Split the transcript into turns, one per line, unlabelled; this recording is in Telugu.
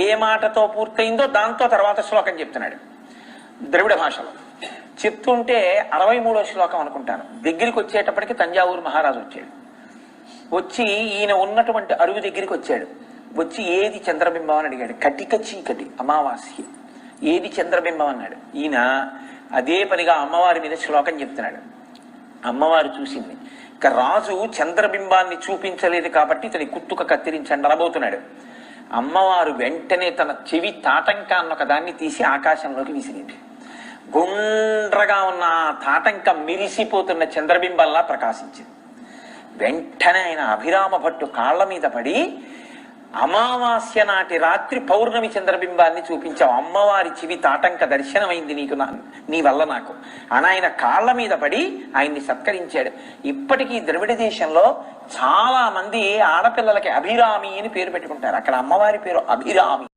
ఏ మాటతో పూర్తయిందో దాంతో తర్వాత శ్లోకం చెప్తున్నాడు. ద్రవిడ భాషలో. చెప్తుంటే అరవై మూడో శ్లోకం అనుకుంటాను. దగ్గరికి వచ్చేటప్పటికి తంజావూరు మహారాజు వచ్చాడు. వచ్చి ఈయన ఉన్నటువంటి అరుగు దగ్గరికి వచ్చాడు. వచ్చి ఏది చంద్రబింబం అని అడిగాడు. కటిక చీకటి అమావాస్య. ఏది చంద్రబింబం అన్నాడు. ఈయన అదే పనిగా అమ్మవారి మీద శ్లోకం చెప్తున్నాడు. అమ్మవారు చూసింది. ఇక రాజు చంద్రబింబాన్ని చూపించలేదు కాబట్టి ఇతని కుత్తుక కత్తిరించండి అనబోతున్నాడు అమ్మవారు వెంటనే తన చెవి తాటంకాన్ని ఒక దాన్ని తీసి ఆకాశంలోకి విసిరింది. గుండ్రగా ఉన్న ఆ తాటంక మిరిసిపోతున్న చంద్రబింబంలా ప్రకాశించింది. వెంటనే ఆయన అభిరామ భట్టు కాళ్ళ మీద పడి అమావాస్య నాటి రాత్రి పౌర్ణమి చంద్రబింబాన్ని చూపించావు. అమ్మవారి చివి తాటంక దర్శనమైంది నీకు నా నీ వల్ల నాకు. అని ఆయన కాళ్ళ మీద పడి ఆయన్ని సత్కరించాడు. ఇప్పటికీ ద్రవిడ దేశంలో చాలా మంది ఆడపిల్లలకి అభిరామి అని పేరు పెట్టుకుంటారు. అక్కడ అమ్మవారి పేరు అభిరామి.